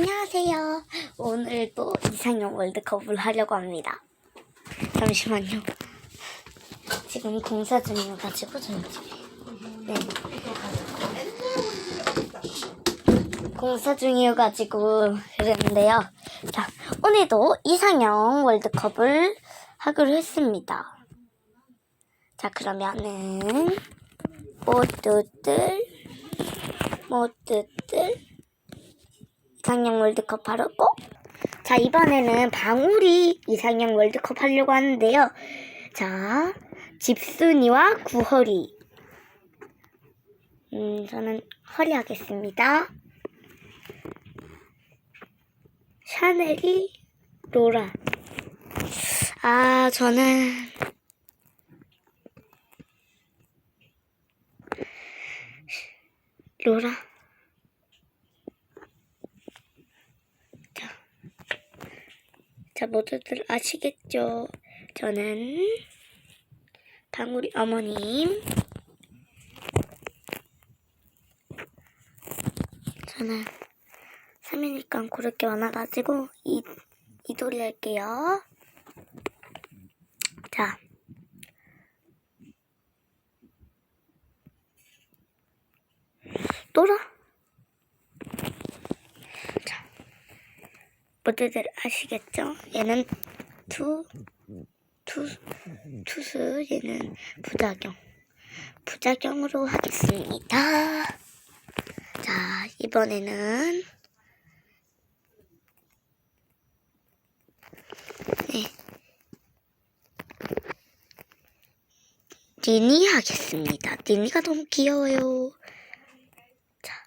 안녕하세요. 오늘도 이상형 월드컵을 하려고 합니다. 잠시만요. 지금 공사 중이어가지고 저희 집에. 네. 공사 중이어가지고 그랬는데요. 자, 오늘도 이상형 월드컵을 하기로 했습니다. 자, 그러면은 모두들 모두들 이상형 월드컵 하러 고! 자, 이번에는 방울이 이상형 월드컵 하려고 하는데요. 자, 집순이와 구허리. 음, 저는 허리 하겠습니다. 샤넬이 로라. 아, 저는 로라. 자 모두들 아시겠죠? 저는 방울이 어머님. 저는 3이니까 고를 게 많아가지고 이 이돌이 할게요. 자. 놀아. 모두들 아시겠죠? 얘는 투, 투, 투수, 얘는 부작용. 부작용으로 하겠습니다. 자, 이번에는 네. 니니 하겠습니다. 니니가 너무 귀여워요. 자,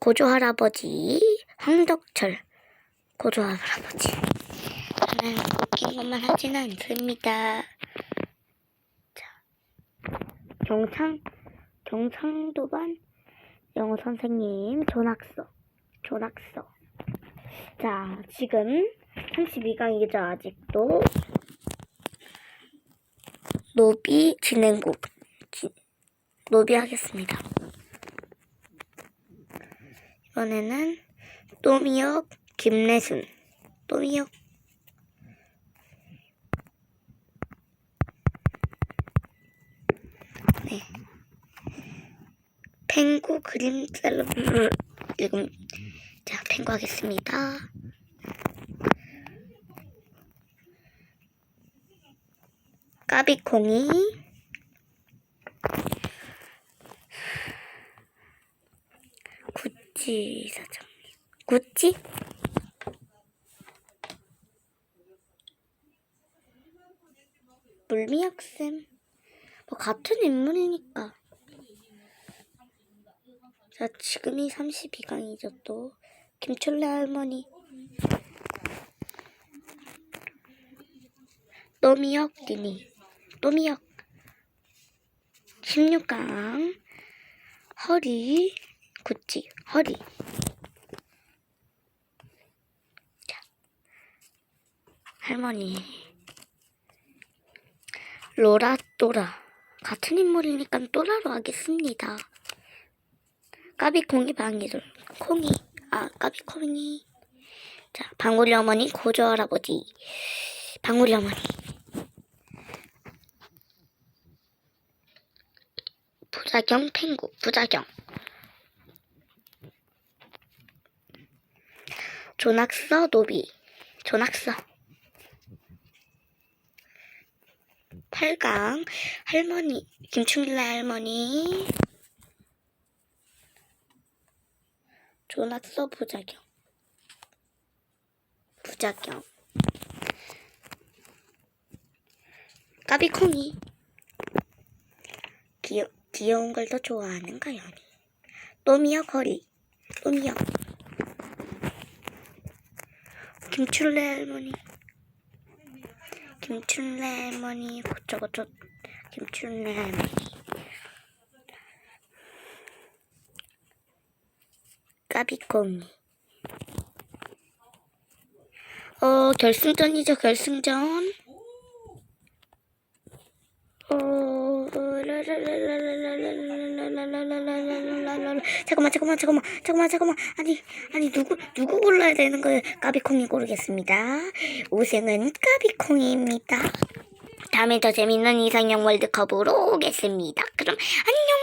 고조 할아버지 황덕철 고조 할아버지 저는 웃긴 것만 하지는 않습니다. 자, 경상 경상도반 영어 선생님 조낙서 조낙서 자 지금 32강이죠 아직도 노비 진행곡 지, 노비 하겠습니다. 이번에는 또미역 김래순. 또미역 네. 펭구 그림 셀럽 지금 자 펭구 하겠습니다. 까비콩이. 구찌 사장. 구찌 물미학쌤? 뭐 같은 인물이니까. 자 지금이 32강이죠 또. 김철래 할머니. 또미역 니니. 또미역 16강. 허리 구찌 허리. 자 할머니 로라 또라. 같은 인물이니까 또라로 하겠습니다. 까비 콩이 방이들 콩이. 아 까비 콩이. 자 방울이 어머니 고조 할아버지. 방울이 어머니. 부작용 펭구 부작용. 조낙서 노비. 조낙서 8강 할머니 김충길래 할머니. 조낙서 부작용. 부작용. 까비콩이. 귀여, 귀여운 걸 더 좋아하는 가연이 또미역 허리. 또미역 김출래 할머니 김출래 할머니 고쳐고쳐 김출래 할머니. 까비콩이. 어 결승전이죠 결승전. 어 라라라라라라라 잠깐만, 잠깐만, 잠깐만, 잠깐만, 잠깐만. 아니, 아니, 누구, 누구 골라야 되는 거예요? 까비콩이 고르겠습니다. 우승은 까비콩입니다. 다음에 더 재밌는 이상형 월드컵으로 오겠습니다. 그럼 안녕!